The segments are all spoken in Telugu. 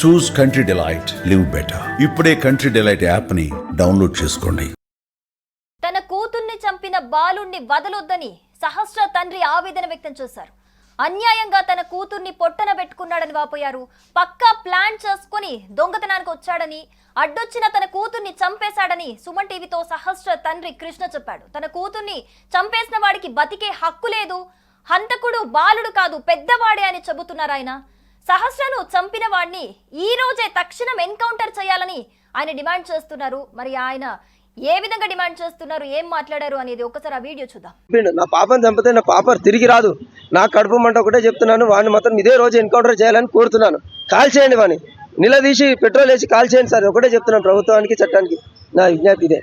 Choose country delight live better ఇప్పుడే కంట్రీ డిలైట్ యాప్ని డౌన్లోడ్ చేసుకోండి. తన కూతుర్ని చంపిన బాలుణ్ణి వదలొద్దని సహస్ర తండ్రి ఆవేదన వ్యక్తం చేశారు. అన్యాయంగా తన కూతుర్ని పొట్టన పెట్టుకున్నాడని వాపోయారు. పక్కా ప్లాన్ చేసుకుని దొంగతనానికి వచ్చాడని అడ్డొచ్చిన తన కూతుర్ని చంపేశాడని సుమన్ టీవీతో సహస్ర తండ్రి కృష్ణ చెప్పాడు. తన కూతుర్ని చంపేసిన వాడికి బతికే హక్కు లేదు. హంతకుడు బాలుడు కాదు పెద్దవాడే అని చెబుతున్నారు ఆయన. సహస్రను చంపిన వాడిని ఈ రోజే తక్షణం ఎన్కౌంటర్ చేయాలని ఆయన డిమాండ్ చేస్తున్నారు. మరి ఆయన ఏ విధంగా డిమాండ్ చేస్తున్నారు? ఏం మాట్లాడారు అనేది ఒకసారి ఆ వీడియో చూద్దాం. నా పాపని చంపితే నా పాప తిరిగి రాదు. నా కడుపు మంట ఒకటే చెప్తున్నాను వాడిని మాత్రం ఇదే రోజు ఎన్కౌంటర్ చేయాలని కోరుతున్నాను. కాల్ చేయండి వాడిని నిలదీసి పెట్రోల్ వేసి కాల్ చేయండి సార్ ఒకటే చెప్తున్నాను ప్రభుత్వానికి చట్టానికి. నా విజ్ఞప్తి ఇదే.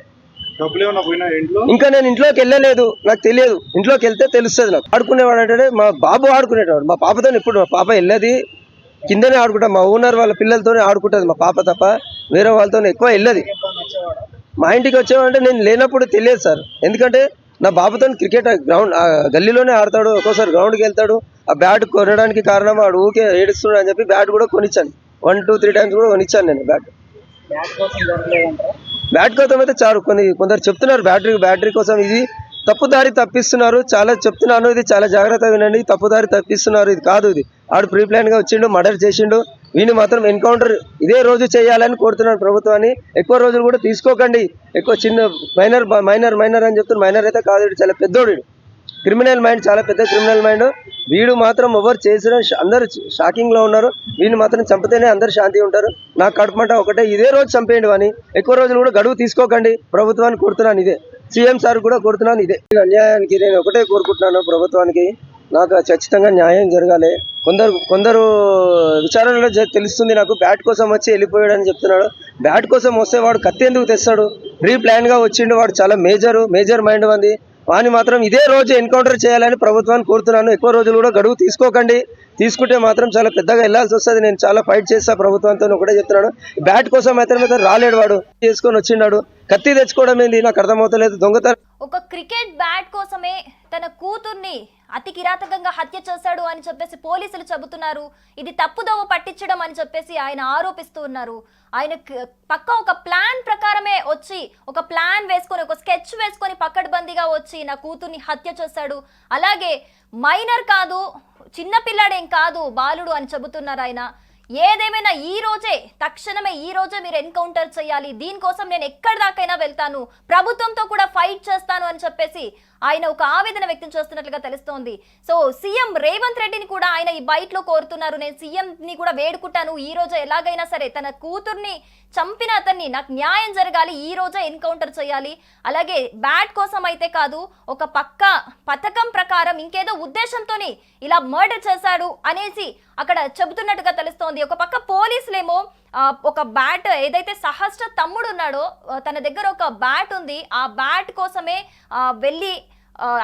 ఇంకా నేను ఇంట్లోకి వెళ్ళలేదు నాకు తెలియదు. ఇంట్లోకి వెళ్తే తెలుస్తుంది నాకు. ఆడుకునేవాడు అంటే మా బాబు ఆడుకునేటవాడు మా పాపతో ఇప్పుడు మా పాప వెళ్ళది కిందనే ఆడుకుంటా మా ఓనర్ వాళ్ళ పిల్లలతోనే ఆడుకుంటుంది మా పాప తప్ప వేరే వాళ్ళతో ఎక్కువ వెళ్ళదు. మా ఇంటికి వచ్చేవాడంటే నేను లేనప్పుడు తెలియదు సార్. ఎందుకంటే నా బాబుతో క్రికెట్ గ్రౌండ్ ఆ గల్లీలోనే ఆడతాడు ఒక్కోసారి గ్రౌండ్కి వెళ్తాడు ఆ బ్యాట్ కొనడానికి కారణం వాడు ఊకే ఏడుస్తున్నాడు అని చెప్పి బ్యాట్ కూడా కొనిచ్చాను. వన్ టూ త్రీ టైమ్స్ కూడా కొనిచ్చాను నేను బ్యాట్ బ్యాట్ కోసం అయితే చాలు కొన్ని కొందరు చెప్తున్నారు బ్యాటరీ బ్యాటరీ కోసం ఇది తప్పుదారి తప్పిస్తున్నారు. చాలా చెప్తున్నాను ఇది చాలా జాగ్రత్తగా వినండి. తప్పుదారి తప్పిస్తున్నారు ఇది కాదు ఇది. ఆడు ప్రీ ప్లాన్గా వచ్చిండు మర్డర్ చేసిండు. వీని మాత్రం ఎన్కౌంటర్ ఇదే రోజు చేయాలని కోరుతున్నాను ప్రభుత్వాన్ని. ఎక్కువ రోజులు కూడా తీసుకోకండి. ఎక్కువ చిన్న మైనర్ మైనర్ మైనర్ అని చెప్తున్నారు మైనర్ అయితే కాదు చాలా పెద్దోడు క్రిమినల్ మైండ్ చాలా పెద్ద క్రిమినల్ మైండ్. వీడు మాత్రం ఎవరు చేసిన అందరు అందరూ ఉన్నారు. వీడిని మాత్రం చంపితేనే అందరు శాంతి ఉంటారు. నా కడుపుమంట ఒకటే. ఇదే రోజు చంపేయండి వాని ఎక్కువ రోజులు కూడా గడువు తీసుకోకండి. ప్రభుత్వాన్ని కోరుతున్నాను ఇదే. సీఎం సార్ కూడా కోరుతున్నాను ఇదే. అన్యాయానికి నేను ఒకటే కోరుకుంటున్నాను ప్రభుత్వానికి. నాకు ఖచ్చితంగా న్యాయం జరగాలి. కొందరు కొందరు విచారణలో తెలుస్తుంది నాకు బ్యాట్ కోసం వచ్చి వెళ్ళిపోయాడని చెప్తున్నాడు. బ్యాట్ కోసం వస్తే వాడు కత్తి ఎందుకు తెస్తాడు? ప్రీ ప్లాన్గా వచ్చిండు వాడు చాలా మేజర్ మేజర్ మైండ్ ఉంది వాని మాత్రం ఇదే రోజు ఎన్కౌంటర్ చేయాలని ప్రభుత్వాన్ని కోరుతున్నాను. ఎక్కువ రోజులు కూడా గడువు తీసుకోకండి. తీసుకుంటే మాత్రం చాలా పెద్దగా వెళ్ళాల్సి వస్తుంది. నేను చాలా ఫైట్ చేస్తా ప్రభుత్వంతో ఒకటే చెప్తున్నాను. బ్యాట్ కోసం అయితే మాత్రం రాలేడు వాడు. చేసుకొని వచ్చిండాడు. కత్తి తెచ్చుకోవడం ఏంది? నాకు అర్థమవుతలేదు. దొంగతనం. ఒక క్రికెట్ బ్యాట్ కోసమే తన కూతుర్ని అతి కిరాతకంగా హత్య చేశాడు అని చెప్పేసి పోలీసులు చెబుతున్నారు. ఇది తప్పుదోవ పట్టించడం అని చెప్పేసి ఆయన ఆరోపిస్తూ ఉన్నారు. ఆయన పక్క ఒక ప్లాన్ ప్రకారమే వచ్చి ఒక ప్లాన్ వేసుకొని ఒక స్కెచ్ వేసుకొని పక్కడ్బందీగా వచ్చి నా కూతుర్ని హత్య చేశాడు. అలాగే మైనర్ కాదు చిన్నపిల్లాడేం కాదు బాలుడు అని చెబుతున్నారు ఆయన. ఏదేమైనా ఈ రోజే తక్షణమే ఈ రోజే మీరు ఎన్కౌంటర్ చేయాలి. దీనికోసం నేను ఎక్కడి దాకైనా వెళ్తాను. ప్రభుత్వంతో కూడా ఫైట్ చేస్తాను అని చెప్పేసి ఆయన ఒక ఆవేదన వ్యక్తం చేస్తున్నట్లుగా తెలుస్తోంది. సో సీఎం రేవంత్ రెడ్డిని కూడా ఆయన ఈ బయటలో కోరుతున్నారు. నేను సీఎంని కూడా వేడుకుంటాను. ఈ రోజు ఎలాగైనా సరే తన కూతుర్ని చంపిన అతన్ని నాకు న్యాయం జరగాలి. ఈ రోజే ఎన్కౌంటర్ చేయాలి. అలాగే బ్యాట్ కోసం అయితే కాదు ఒక పక్క పథకం ప్రకారం ఇంకేదో ఉద్దేశంతోనే ఇలా మర్డర్ చేశాడు అనేసి అక్కడ చెబుతున్నట్టుగా తెలుస్తోంది. ఒక పక్క పోలీసులేమో ఒక బ్యాట్ ఏదైతే సహస్ర తమ్ముడు ఉన్నాడో తన దగ్గర ఒక బ్యాట్ ఉంది. ఆ బ్యాట్ కోసమే వెళ్ళి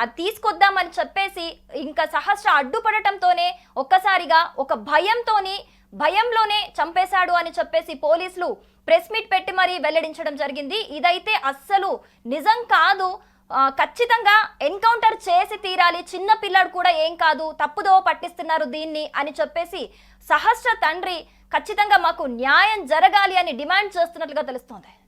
అది తీసుకొద్దామని చెప్పేసి ఇంకా సహస్ర అడ్డుపడటంతోనే ఒక్కసారిగా ఒక భయంతోని భయంలోనే చంపేశాడు అని చెప్పేసి పోలీసులు ప్రెస్ మీట్ పెట్టి మరీ వెల్లడించడం జరిగింది. ఇదైతే అస్సలు నిజం కాదు. ఖచ్చితంగా ఎన్కౌంటర్ చేసి తీరాలి. చిన్న పిల్లడు కూడా ఏం కాదు తప్పుదో పట్టిస్తున్నారు దీన్ని అని చెప్పేసి సహస్ర తండ్రి ఖచ్చితంగా మాకు న్యాయం జరగాలి అని డిమాండ్ చేస్తున్నట్లుగా తెలుస్తోంది.